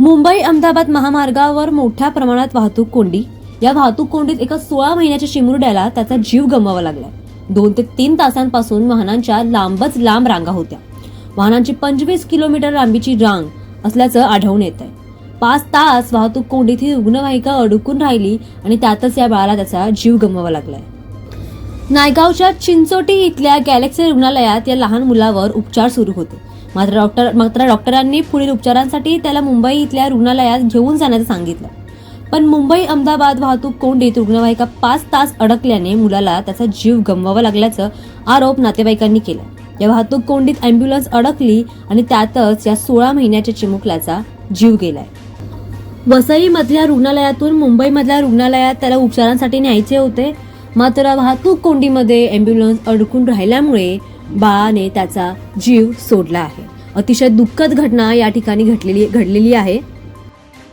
मुंबई अहमदाबाद महामार्गावर मोठ्या प्रमाणात वाहतूक कोंडी. या वाहतूक कोंडीत एका सोळा महिन्याच्या चिमुरड्याला त्याचा जीव गमवावा लागलाय. दोन ते तीन तासांपासून वाहनांच्या लांबच लांब रांगा होत्या. वाहनांची पंचवीस किलोमीटर लांबीची रांग असल्याचं आढळून येत आहे पाच तास वाहतूक कोंडीत ही रुग्णवाहिका अडकून राहिली आणि त्यातच या बाळाला त्याचा जीव गमवावा लागलाय. नायगावच्या चिंचोटी इथल्या गॅलेक्सी रुग्णालयात या लहान मुलावर उपचार सुरू होते. मात्र डॉक्टर मात्र डॉक्टरांनी पुढील उपचारांसाठी त्याला मुंबई इथल्या रुग्णालयात घेऊन जाण्याचं सांगितलं. पण मुंबई अहमदाबाद वाहतूक कोंडीत रुग्णवाहिका पाच तास अडकल्याने मुलाला त्याचा जीव गमवावा लागल्याचं आरोप नातेवाईकांनी केला. या वाहतूक कोंडीत अँब्युलन्स अडकली आणि त्यातच या सोळा महिन्याच्या चिमुकल्याचा जीव गेलाय. वसईमधल्या रुग्णालयातून मुंबईमधल्या रुग्णालयात त्याला उपचारांसाठी न्यायचे होते. मात्र वाहतूक कोंडीमध्ये अँब्युलन्स अडकून राहिल्यामुळे बाळाने त्याचा जीव सोडला आहे. अतिशय दुःखद घटना या ठिकाणी घडलेली घडलेली आहे.